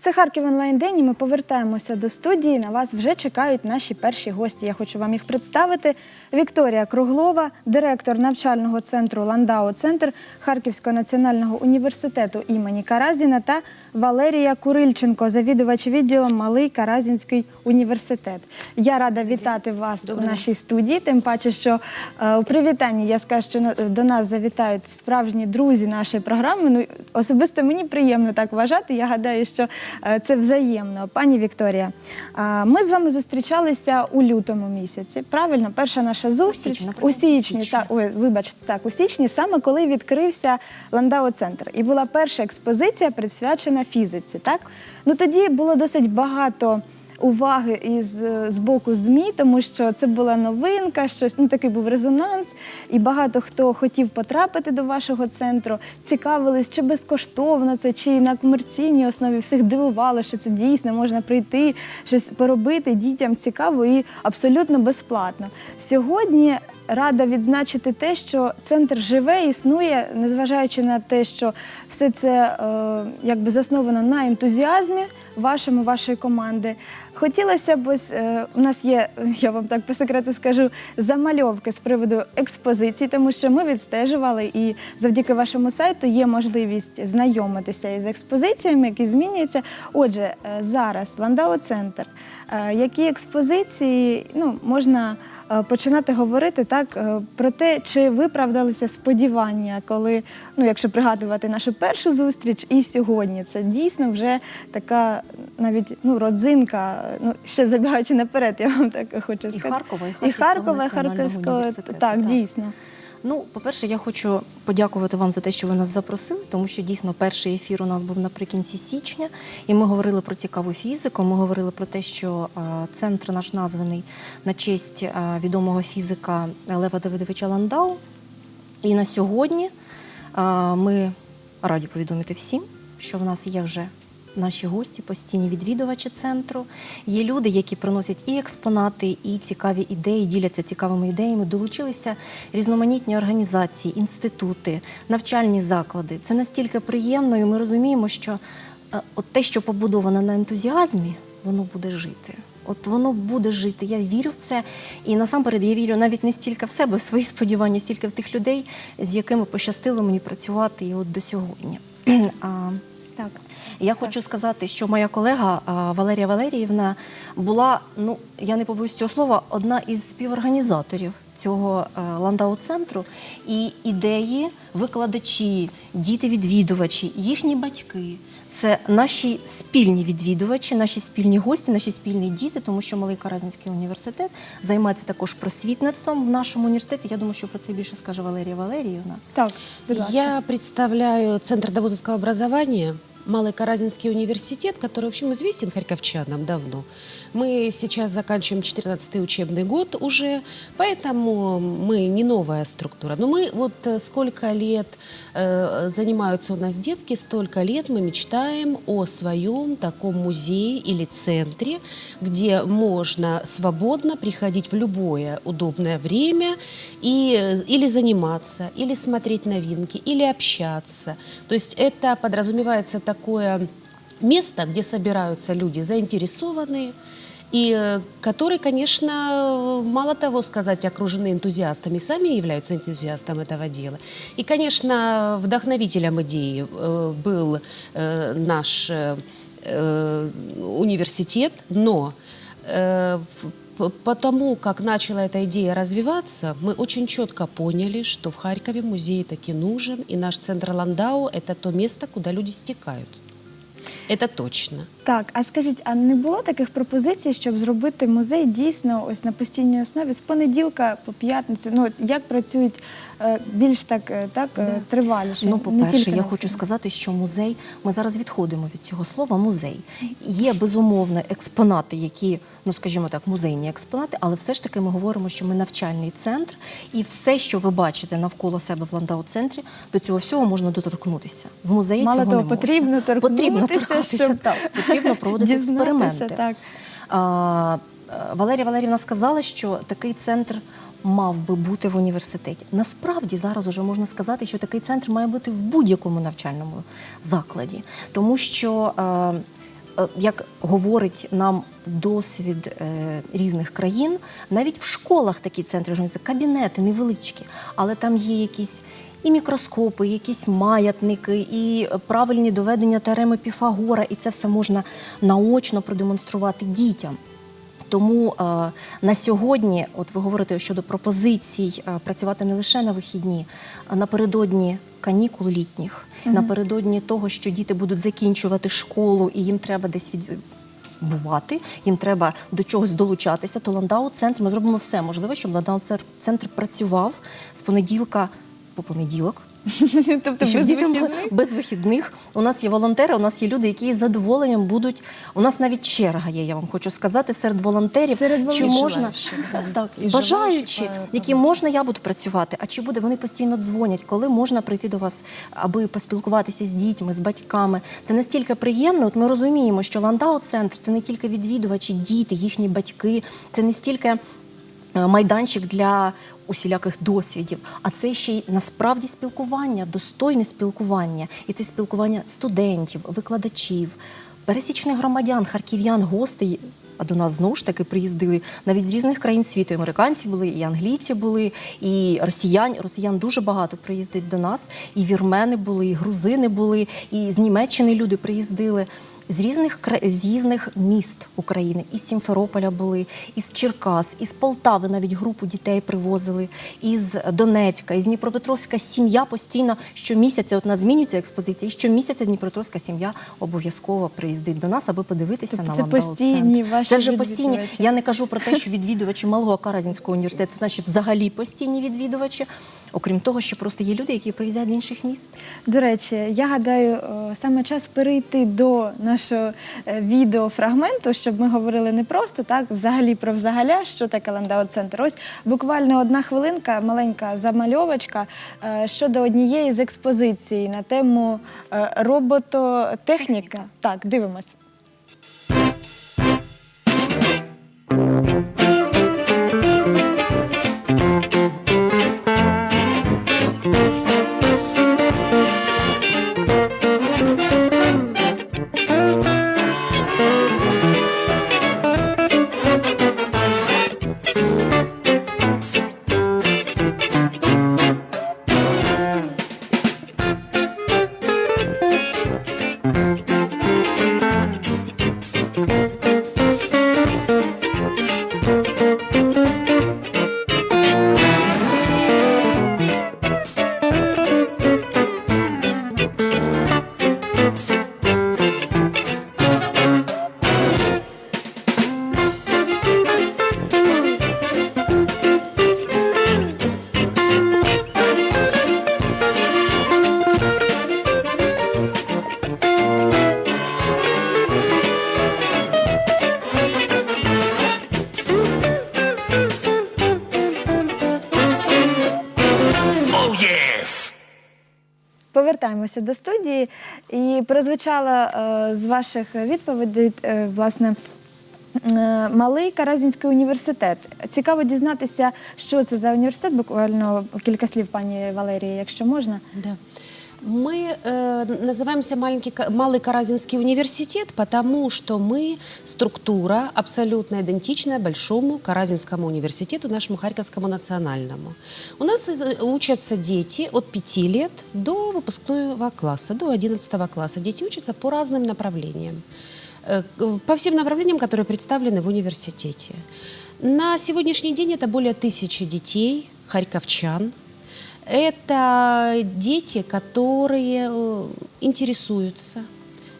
Це Харків онлайн день. і Ми повертаємося до студії. На вас вже чекають наші перші гості. Я хочу вам їх представити. Вікторія Круглова, директор навчального центру Ландау Центр Харківського національного університету імені Каразіна та Валерія Курильченко, завідувач відділом Малий Каразінський університет. Я рада вітати вас у нашій студії. Тим паче, що е, у привітанні я скажу, що до нас завітають справжні друзі нашої програми. Ну особисто мені приємно так вважати. Я гадаю, що це взаємно. Пані Вікторія, ми з вами зустрічалися у лютому місяці. Правильно, перша наша зустріч у січні. та ой, вибачте, так, у січні, саме коли відкрився Ландау Центр. І була перша експозиція, присвячена фізиці. Так? Ну тоді було досить багато. Уваги із з боку змі, тому що це була новинка, щось ну такий був резонанс, і багато хто хотів потрапити до вашого центру, цікавились, чи безкоштовно це, чи на комерційній основі всіх дивувало, що це дійсно можна прийти, щось поробити дітям цікаво і абсолютно безплатно. Сьогодні рада відзначити те, що центр живе, існує, незважаючи на те, що все це е, якби засновано на ентузіазмі вашому, вашої команди. Хотілося б ось е, у нас є, я вам так по секрету скажу, замальовки з приводу експозицій, тому що ми відстежували, і завдяки вашому сайту є можливість знайомитися із експозиціями, які змінюються. Отже, е, зараз Ландау Центр. Е, Які експозиції ну, можна е, починати говорити так е, про те, чи виправдалися сподівання, коли, ну, якщо пригадувати нашу першу зустріч, і сьогодні це дійсно вже така навіть ну, родзинка, ну ще забігаючи наперед, я вам так хочу І. Харкова, і і Харківського Харкова, і національного Харківського, так, так. дійсно. Ну, по-перше, я хочу подякувати вам за те, що ви нас запросили, тому що дійсно перший ефір у нас був наприкінці січня, і ми говорили про цікаву фізику. Ми говорили про те, що е, центр наш названий на честь е, відомого фізика Лева Давидовича Ландау. І на сьогодні е, ми раді повідомити всім, що в нас є вже наші гості, постійні відвідувачі центру. Є люди, які приносять і експонати, і цікаві ідеї, діляться цікавими ідеями. Долучилися різноманітні організації, інститути, навчальні заклади. Це настільки приємно, і ми розуміємо, що е, от те, що побудоване на ентузіазмі, воно буде жити. От воно буде жити. Я вірю в це. І насамперед я вірю навіть не стільки в себе, в свої сподівання, стільки в тих людей, з якими пощастило мені працювати і от до сьогодні. А, Так. Я хочу сказати, що моя колега Валерія Валеріївна була, ну я не побоюсь цього слова, одна із співорганізаторів цього е, ландау-центру. І ідеї, викладачі, діти-відвідувачі, їхні батьки це наші спільні відвідувачі, наші спільні гості, наші спільні діти, тому що Малий Каразінський університет займається також просвітництвом в нашому університеті. Я думаю, що про це більше скаже Валерія Валеріївна. Так, будь ласка. Я представляю Центр доводовского образования, Малый Каразинский университет, который, в общем, известен харьковчанам давно. Мы сейчас заканчиваем 14 учебный год уже, поэтому мы не новая структура. Но мы вот э, сколько лет э, занимаются у нас детки, столько лет мы мечтаем о своем таком музее или центре, где можно свободно приходить в любое удобное время и, э, или заниматься, или смотреть новинки, или общаться. То есть это подразумевается такое место, где собираются люди заинтересованные, и э, которые, конечно, э, мало того сказать, окружены энтузиастами, сами являются энтузиастами этого дела. И, конечно, вдохновителем идеи э, был э, наш э, э, университет, но э, в- п- потому как начала эта идея развиваться, мы очень четко поняли, что в Харькове музей таки нужен, и наш центр Ландау – это то место, куда люди стекаются. Это точно. Так, а скажіть, а не було таких пропозицій, щоб зробити музей дійсно ось на постійній основі з понеділка по п'ятницю? Ну от як працюють е, більш так, е, так е, триваліше? Ну, Не по-перше, тільки я на хочу сказати, що музей, ми зараз відходимо від цього слова музей. Є безумовно експонати, які, ну скажімо так, музейні експонати, але все ж таки ми говоримо, що ми навчальний центр, і все, що ви бачите навколо себе в ландау-центрі, до цього всього можна доторкнутися. В музеї Мало цього того, не можна. потрібно потрібно торкнутися, торкатися, щоб так, потрібно проводити експерименти. так. А, е, Валерія Валерівна сказала, що такий центр мав би бути в університеті. Насправді зараз уже можна сказати, що такий центр має бути в будь-якому навчальному закладі, тому що. е, е, як говорить нам досвід різних країн, навіть в школах такі центри вже кабінети невеличкі, але там є якісь. І мікроскопи, і якісь маятники, і правильні доведення теореми Піфагора, і це все можна наочно продемонструвати дітям. Тому е, на сьогодні, от ви говорите щодо пропозицій е, працювати не лише на вихідні, а напередодні канікул літніх, напередодні того, що діти будуть закінчувати школу і їм треба десь від. Бувати, їм треба до чогось долучатися, то ландау центр ми зробимо все можливе, щоб ландау центр працював з понеділка по понеділок. Тобто щоб без діти мали вихідних? без вихідних. У нас є волонтери, у нас є люди, які з задоволенням будуть. У нас навіть черга є, я вам хочу сказати, серед волонтерів. Серед чи можна так, І бажаючи, желаючих, які можна, я буду працювати. А чи буде вони постійно дзвонять, коли можна прийти до вас, аби поспілкуватися з дітьми, з батьками? Це настільки приємно. От ми розуміємо, що ландау центр це не тільки відвідувачі, діти, їхні батьки, це не стільки. е, Майданчик для усіляких досвідів, а це ще й насправді спілкування, достойне спілкування, і це спілкування студентів, викладачів, пересічних громадян, харків'ян, гостей. А до нас знову ж таки приїздили навіть з різних країн світу. І американці були, і англійці були, і росіян. Росіян дуже багато приїздить до нас. І вірмени були, і грузини були, і з Німеччини люди приїздили. З різних з різних міст України, із Сімферополя були, із Черкас, із Полтави навіть групу дітей привозили, із Донецька, із Дніпропетровська сім'я постійно щомісяця, от нас змінюється експозиція, і щомісяця Дніпропетровська сім'я обов'язково приїздить до нас, аби подивитися Тобто на це постійні ваші Це вже постійні. Я не кажу про те, що відвідувачі малого Каразінського університету, значить взагалі постійні відвідувачі. Окрім того, що просто є люди, які приїздять з інших міст. До речі, я гадаю, е, саме час перейти до нашого е, відеофрагменту, щоб ми говорили не просто так, взагалі про взагаля, що таке Ландау Центр. Ось буквально одна хвилинка, маленька замальовочка е, щодо однієї з експозицій на тему е, робототехніка. Так, дивимось. Повертаємося до студії, і прозвучала е, з ваших відповідей, е, власне. е, Малий Каразінський університет. Цікаво дізнатися, що це за університет. Буквально кілька слів, пані Валерії, якщо можна. Да. Мы э, называемся маленький, Ка- Малый Каразинский университет, потому что мы структура абсолютно идентичная Большому Каразинскому университету, нашему Харьковскому национальному. У нас из- учатся дети от 5 лет до выпускного класса, до 11 класса. Дети учатся по разным направлениям, э, к- по всем направлениям, которые представлены в университете. На сегодняшний день это более тысячи детей, харьковчан, это дети, которые э, интересуются,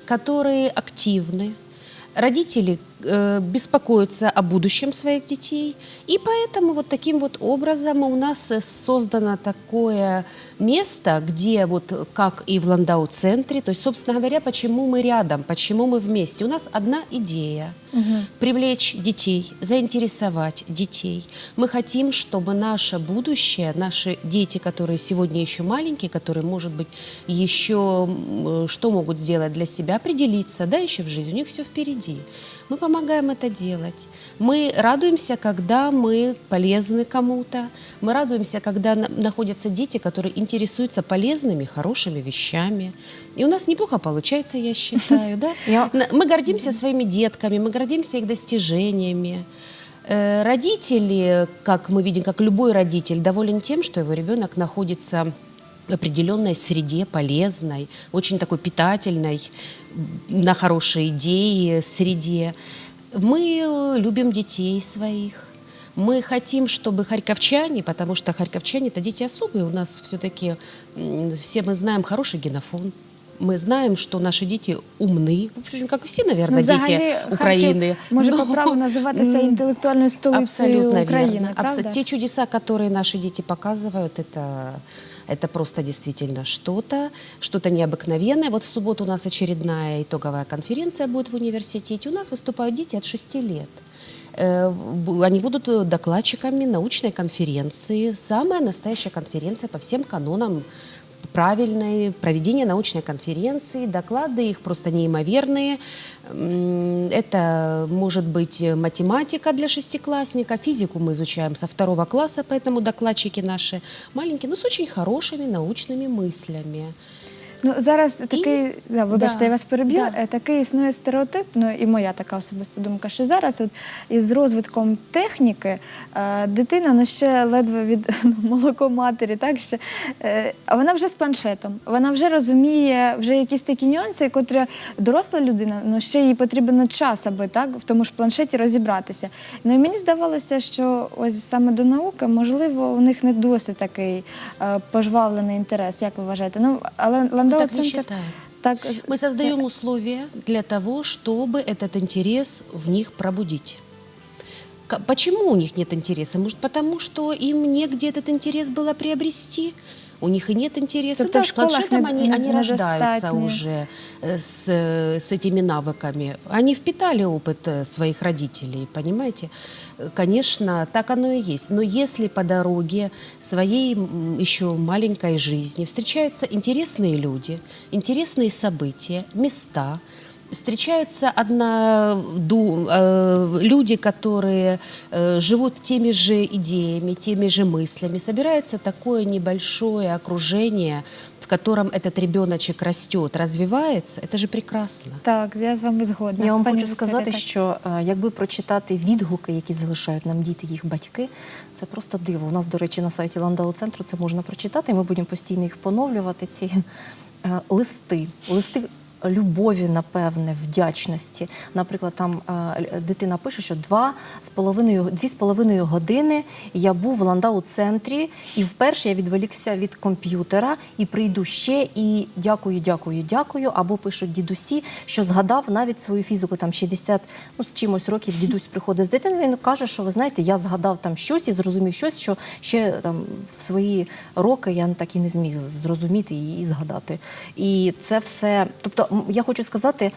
которые активны. Родители э, беспокоятся о будущем своих детей. И поэтому вот таким вот образом у нас э, создано такое место, где вот как и в Ландау-центре, то есть, собственно говоря, почему мы рядом, почему мы вместе. У нас одна идея – привлечь детей, заинтересовать детей. Мы хотим, чтобы наше будущее, наши дети, которые сегодня еще маленькие, которые, может быть, еще что могут сделать для себя, определиться, да, еще в жизни, у них все впереди. мы помогаем это делать. Мы радуемся, когда мы полезны кому-то. Мы радуемся, когда на- находятся дети, которые интересуются полезными, хорошими вещами. И у нас неплохо получается, я считаю, да? Мы гордимся своими детками, мы гордимся их достижениями. Э, Родители, как мы видим, как любой родитель, доволен тем, что его ребенок находится в определенной среде, полезной, очень такой питательной, на хорошие идеи среде. Мы любим детей своих. Мы хотим, чтобы харьковчане, потому что харьковчане это дети особые, у нас все-таки все мы знаем хороший генофон. Мы знаем, что наши дети умны, в общем, как и всі, наверное, взагалі, діти Харків України. може Ну, по праву називатися м, інтелектуальною столицею Абсолютно України, верно. правда? Абсо- Те чудеса, которые наши дети показывают, это, это просто действительно что-то, что-то необыкновенное. Вот в субботу у нас очередная итоговая конференция будет в университете. У нас выступают дети от 6 лет. Э, бу- Они будут э, докладчиками научной конференции. Самая настоящая конференция по всем канонам правильной проведения научной конференции. Доклады их просто неимоверные. М, Это может быть э, математика для шестиклассника, физику мы изучаем со второго класса, поэтому докладчики наши маленькие, но с очень хорошими научными мыслями. Ну зараз такий, да, вибачте, Да, я вас переб'ю. да. е, Такий існує стереотип, ну і моя така особиста думка, що зараз от із розвитком техніки е, дитина ну ще ледве від ну, молоко матері, так ще е, а вона вже з планшетом. Вона вже розуміє вже якісь такі нюанси, котрі доросла людина, ну ще їй потрібен час, аби так в тому ж планшеті розібратися. Ну і мені здавалося, що ось саме до науки, можливо, у них не досить такий е, пожвавлений інтерес, як ви вважаєте? Ну але Мы Ландау так не центр считаем. так Мы создаем условия для того, чтобы этот интерес в них пробудить. К- Почему у них нет интереса? Может, потому что им негде этот интерес было приобрести? У них и нет интереса. Тобто да, в с школах планшетом не- они, не- они рождаются недостатньо. уже э, с, э, с этими навыками. Они впитали опыт э, своих родителей, понимаете? Э, Конечно, так оно и есть. Но если по дороге своей м, еще маленькой жизни встречаются интересные люди, интересные события, места, встречаются одноду, э, люди, которые э, живут теми же идеями, теми же мыслями. Собирается такое небольшое окружение, в котором этот ребеночек растет, развивается. Это же прекрасно. Так, я з вами згодна. Я вам Пані хочу Вікторія, сказати, так. що е, якби прочитати відгуки, які залишають нам діти, їх батьки, це просто диво. У нас, до речі, на сайті Ландау центру це можна прочитати. і Ми будемо постійно їх поновлювати. Ці е, листи, листи. Любові, напевне, вдячності. Наприклад, там е, дитина пише, що два з половиною дві з половиною години я був в ландау центрі, і вперше я відволікся від комп'ютера і прийду ще і дякую, дякую, дякую. Або пишуть дідусі, що згадав навіть свою фізику, там 60 ну, з чимось років дідусь приходить з дитиною. Він каже, що ви знаєте, я згадав там щось і зрозумів щось, що ще там в свої роки я так і не зміг зрозуміти і, згадати. І це все. Тобто, я хочу сказати,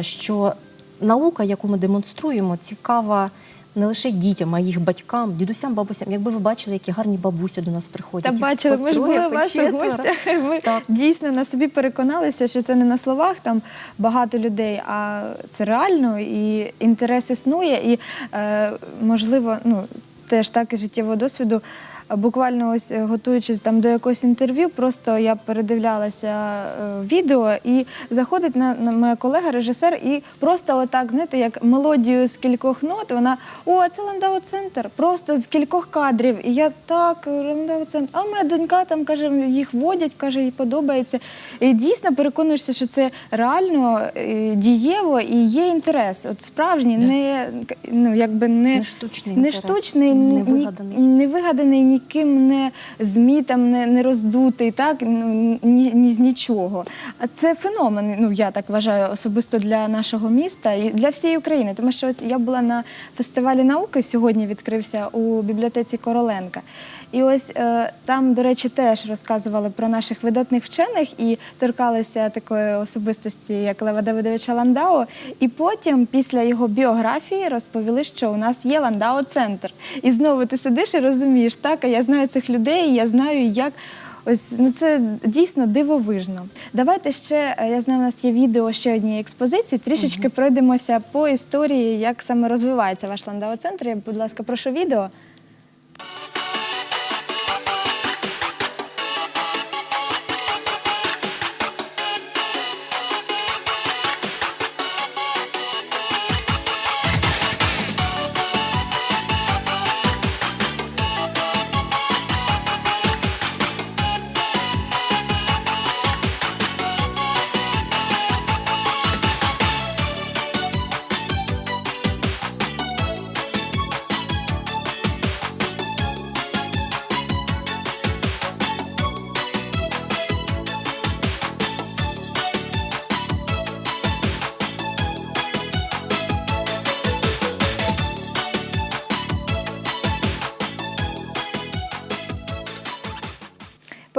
що наука, яку ми демонструємо, цікава. Не лише дітям, а їх батькам, дідусям, бабусям. Якби ви бачили, які гарні бабусі до нас приходять. Та бачили, ми ж були в ваших гостях. Ми Так. дійсно на собі переконалися, що це не на словах там багато людей, а це реально і інтерес існує. І е, можливо, ну теж так і життєвого досвіду. Буквально ось е, готуючись там до якогось інтерв'ю, просто я передивлялася е, відео, і заходить на, на моя колега, режисер, і просто отак, знаєте, як мелодію з кількох нот, вона о, це Ландау центр, просто з кількох кадрів. І я так, Ландау центр. А моя донька там каже, їх водять, каже, їй подобається. І дійсно переконуєшся, що це реально е, дієво і є інтерес. От справжній, не ну якби не, Не штучний не інтерес, штучний, не вигаданий. не вигаданий ніким не ЗМІ, там не, не роздутий, так ну, ні, ні з нічого. А це феномен. Ну я так вважаю особисто для нашого міста і для всієї України. Тому що от я була на фестивалі науки сьогодні. Відкрився у бібліотеці Короленка. І ось е, там, до речі, теж розказували про наших видатних вчених і торкалися такої особистості, як Лева Давидовича Ландау. І потім, після його біографії, розповіли, що у нас є Ландау центр. І знову ти сидиш і розумієш, так, а я знаю цих людей, я знаю, як Ось ну це дійсно дивовижно. Давайте ще е, я знаю, у нас є відео ще однієї експозиції. Трішечки пройдемося по історії, як саме розвивається ваш ландау центр. Я, будь ласка, прошу відео.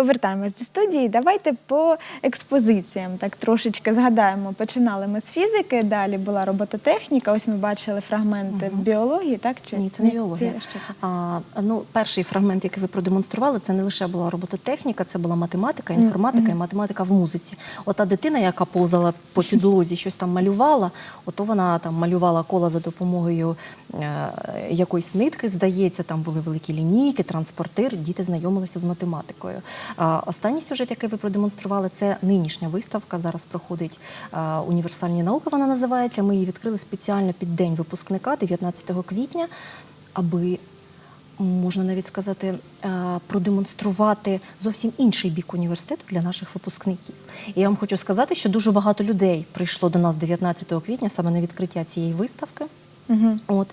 Повертаємось до студії. Давайте по експозиціям так трошечки згадаємо. Починали ми з фізики, далі була робототехніка. Ось ми бачили фрагменти біології, так чи Ні, це не біологія. Це, що це? А, ну, перший фрагмент, який ви продемонстрували, це не лише була робототехніка, це була математика, інформатика і математика в музиці. Ота дитина, яка повзала по підлозі, щось там малювала, ото вона там малювала кола за допомогою е, якоїсь нитки, здається, там були великі лінійки, транспортир, діти знайомилися з математикою. Останній сюжет, який ви продемонстрували, це нинішня виставка. Зараз проходить універсальні науки. Вона називається. Ми її відкрили спеціально під день випускника 19 квітня, аби можна навіть сказати, продемонструвати зовсім інший бік університету для наших випускників. І я вам хочу сказати, що дуже багато людей прийшло до нас 19 квітня саме на відкриття цієї виставки. Угу. От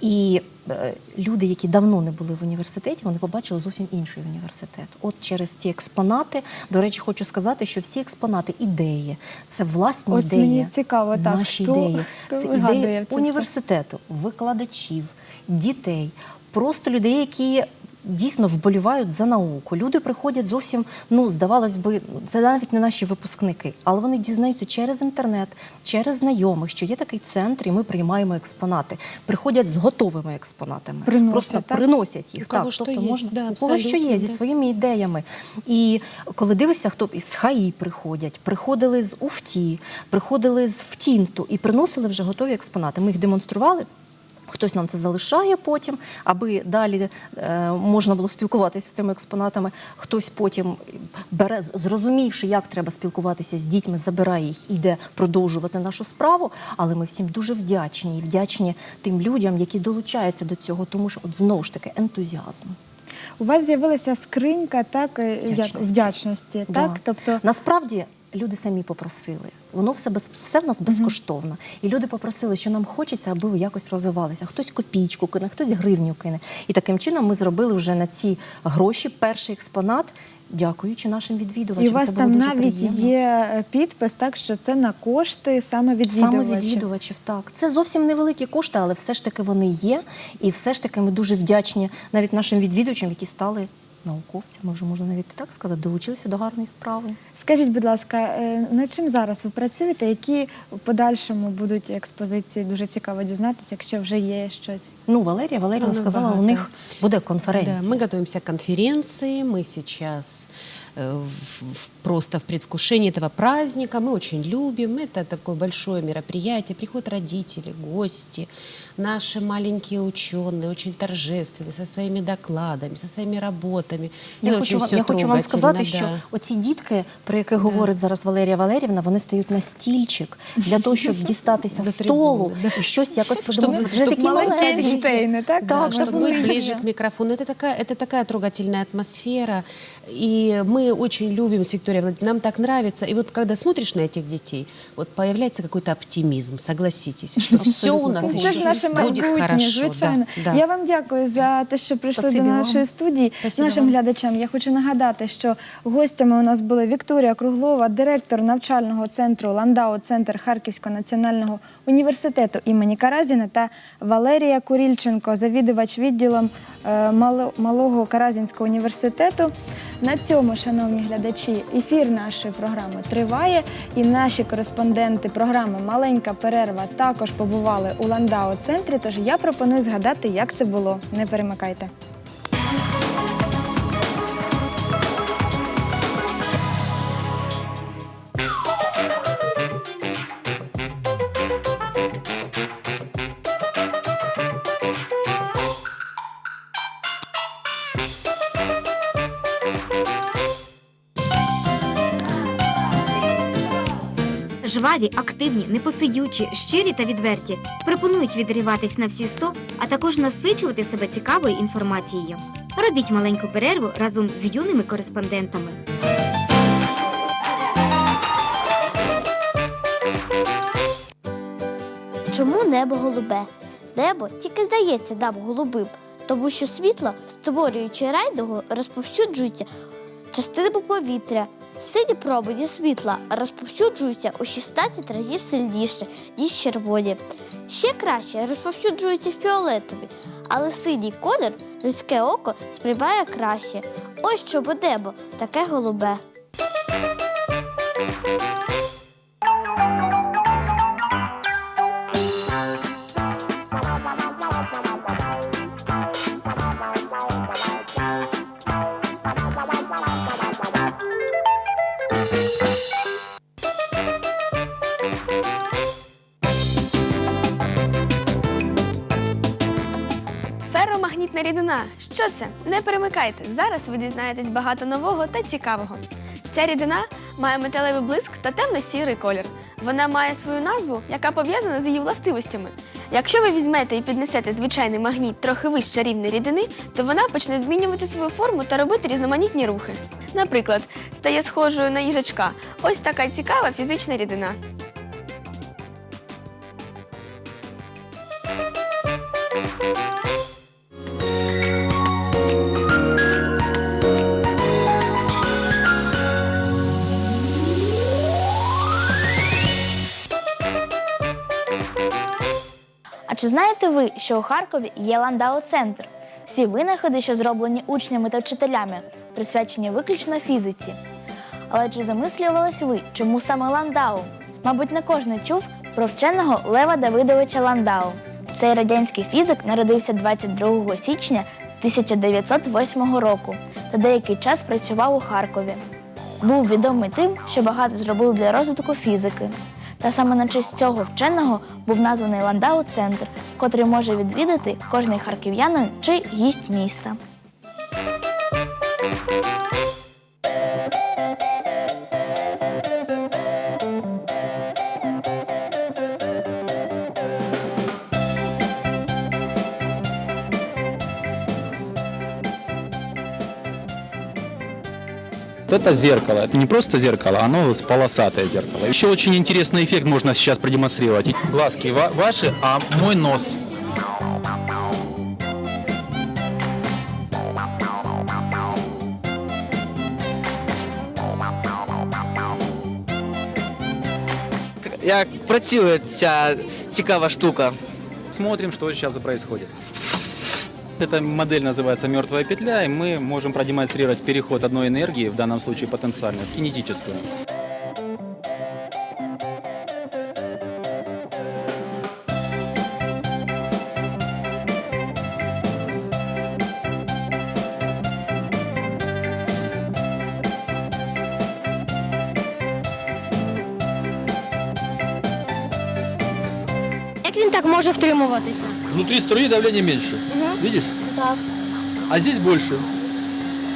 і е, люди, які давно не були в університеті, вони побачили зовсім інший університет. От через ці експонати. До речі, хочу сказати, що всі експонати ідеї, це власні Ось ідеї. мені цікаво, так, наші хто- ідеї. хто Це ідеї університету, викладачів, дітей, просто людей, які. Дійсно вболівають за науку. Люди приходять зовсім, ну здавалось би, це навіть не наші випускники, але вони дізнаються через інтернет, через знайомих, що є такий центр, і ми приймаємо експонати. Приходять з готовими експонатами, Приносять, просто так? приносять їх. У кого так, що тобто є, можна да, у кого що є зі своїми ідеями. І коли дивишся, хто із ХАІ приходять, приходили з УФТІ, приходили з ВТІНТу і приносили вже готові експонати. Ми їх демонстрували. Хтось нам це залишає потім, аби далі е, можна було спілкуватися з цими експонатами. Хтось потім бере, зрозумівши, як треба спілкуватися з дітьми, забирає їх і йде продовжувати нашу справу. Але ми всім дуже вдячні і вдячні тим людям, які долучаються до цього, тому що от знову ж таки ентузіазм. У вас з'явилася скринька так, е, як Вдячності. вдячності, Да. так? Тобто Насправді люди самі попросили. Воно все без все в нас безкоштовно. І люди попросили, що нам хочеться, аби ви якось розвивалися. Хтось копійку кине, хтось гривню кине. І таким чином ми зробили вже на ці гроші перший експонат, дякуючи нашим відвідувачам. і у вас Це там навіть приємно. є е, підпис, так що це на кошти саме відвідувачів. Саме відвідувачів, так. Це зовсім невеликі кошти, але все ж таки вони є. І все ж таки ми дуже вдячні навіть нашим відвідувачам, які стали науковцями, вже можна навіть і так сказати, долучилися до гарної справи. Скажіть, будь ласка, е, над чим зараз ви працюєте? Які в подальшому будуть експозиції? Дуже цікаво дізнатися, якщо вже є щось. Ну, Валерія, Валерія Вона сказала, у багато. них буде конференція. Да, мы готовимся к конференции, мы сейчас э, в- в- просто в предвкушении этого праздника, мы очень любим, это такое большое мероприятие, приходят родители, гости, наши маленькие ученые, очень торжественные, со своими докладами, со своими работами. Я Это хочу, очень вам, всё я хочу вам трогательно, сказати, що да. оці дітки, про яких говорить зараз Валерія Валерівна, вони стають на стільчик для того, щоб дістатися До столу трибуни, да. і щось якось Щоб- продемонструвати. Вже щоб такі маленькі маленькі. Ейнштейни, так? Так, Да, щоб чтобы вони быть ближе є. к микрофону. Это такая, это такая трогательная атмосфера. И мы очень любим с Викторией Владимировной. Нам так нравится. И вот когда смотришь на этих детей, вот появляется какой-то оптимизм, согласитесь, что все у нас еще майбутнє, хорошо. звичайно. Да, да. Я вам дякую за те, що прийшли Спасибі до вам. нашої студії. Спасибі Нашим вам. глядачам я хочу нагадати, що гостями у нас були Вікторія Круглова, директор навчального центру Ландау Центр Харківського національного університету імені Каразіна та Валерія Курільченко, завідувач відділом е, Мало- Малого Каразінського університету. На цьому, шановні глядачі, ефір нашої програми триває, і наші кореспонденти програми Маленька перерва також побували у Ландау центрі. Тож я пропоную згадати, як це було. Не перемикайте. Жваві, активні, непосидючі, щирі та відверті пропонують відриватись на всі сто, а також насичувати себе цікавою інформацією. Робіть маленьку перерву разом з юними кореспондентами. Чому небо голубе? Небо тільки здається нам голубим, тому що світло, створюючи райдугу, розповсюджується частинами повітря. Сині промені світла розповсюджуються у 16 разів сильніше, ніж червоні. Ще краще розповсюджуються фіолетові, але синій колір людське око сприймає краще. Ось чому небо таке голубе. Ферромагнітна рідина. Що це? Не перемикайте. Зараз ви дізнаєтесь багато нового та цікавого. Ця рідина має металевий блиск та темно-сірий колір. Вона має свою назву, яка пов'язана з її властивостями. Якщо ви візьмете і піднесете звичайний магніт трохи вище рівня рідини, то вона почне змінювати свою форму та робити різноманітні рухи. Наприклад, стає схожою на їжачка. Ось така цікава фізична рідина. Чи знаєте ви, що у Харкові є Ландау-центр? Всі винаходи, що зроблені учнями та вчителями, присвячені виключно фізиці. Але чи замислювались ви, чому саме Ландау? Мабуть, не кожен чув про вченого Лева Давидовича Ландау. Цей радянський фізик народився 22 січня 1908 року та деякий час працював у Харкові. Був відомий тим, що багато зробив для розвитку фізики. Та саме на честь цього вченого був названий Ландау-центр, котрий може відвідати кожний харків'янин чи гість міста. Вот это зеркало. Это не просто зеркало, оно полосатое зеркало. Еще очень интересный эффект можно сейчас продемонстрировать. Глазки ва- ваши, а мой нос. Як працює ця цікава штука? Смотрим, что сейчас происходит. Эта модель называется «Мертвая петля», и мы можем продемонстрировать переход одной энергии, в данном случае потенциальной, в кинетическую. Як він так може втримуватися? Внутри струи давление меньше. Видишь? Так. А здесь больше.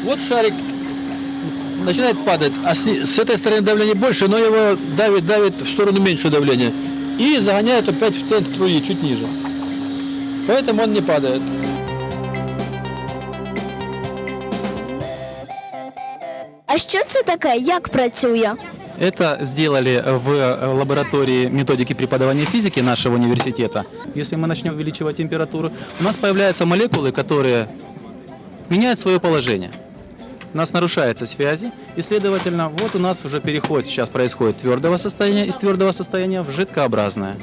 Вот шарик начинает падать, а с, с этой стороны давление больше, но его давит, давит в сторону меньшего давления. И загоняет опять в центр струи, чуть ниже. Поэтому он не падает. А що це таке? Як працює? Это сделали в лаборатории методики преподавания физики нашего университета. Если мы начнем увеличивать температуру, у нас появляются молекулы, которые меняют свое положение. У нас нарушаются связи, и, следовательно, вот у нас уже переход сейчас происходит твердого состояния из твердого состояния в жидкообразное.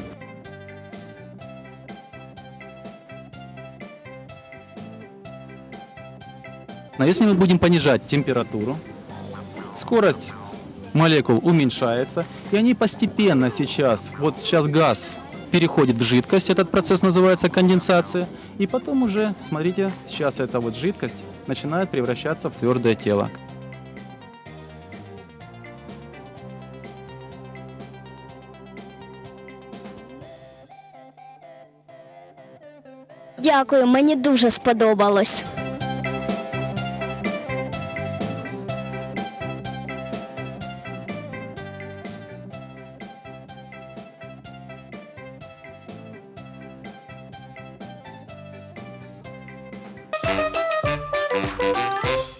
Но если мы будем понижать температуру, скорость молекул уменьшается, и они постепенно сейчас, вот сейчас газ переходит в жидкость, этот процесс называется конденсация, и потом уже, смотрите, сейчас эта вот жидкость начинает превращаться в твердое тело. Дякую, мені дуже сподобалось. Música